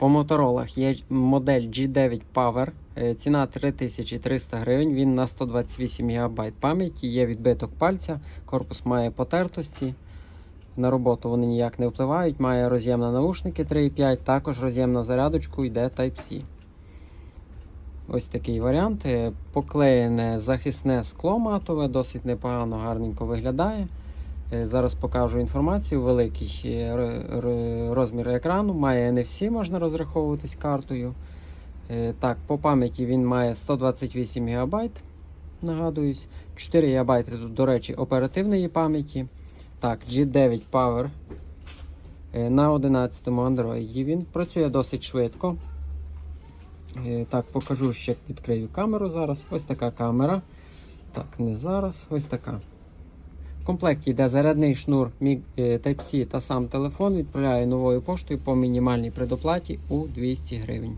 По моторолах є модель G9 Power. е, Ціна 3300 гривень. Він на 128 ГБ пам'яті, є відбиток пальця, корпус має потертості. На роботу вони ніяк не впливають. Має роз'єм на наушники 3.5, також роз'єм на зарядочку йде Type-C. Ось такий варіант. Е, Поклеєне захисне скло матове, досить непогано, гарненько виглядає. Е, Зараз покажу інформацію. Великий е, розмір екрану, має NFC, можна розраховуватись картою. Е, Так, по пам'яті він має 128 ГБ. Нагадуюсь, 4 ГБ тут, до речі, оперативної пам'яті. Так, G9 Power на 11 Android. Він працює досить швидко. Так, покажу ще відкрию камеру зараз. Ось така камера. Так, не зараз, ось така. В комплекті йде зарядний шнур е, Type-C та сам телефон. Відправляю новою поштою по мінімальній предоплаті у 200 гривень.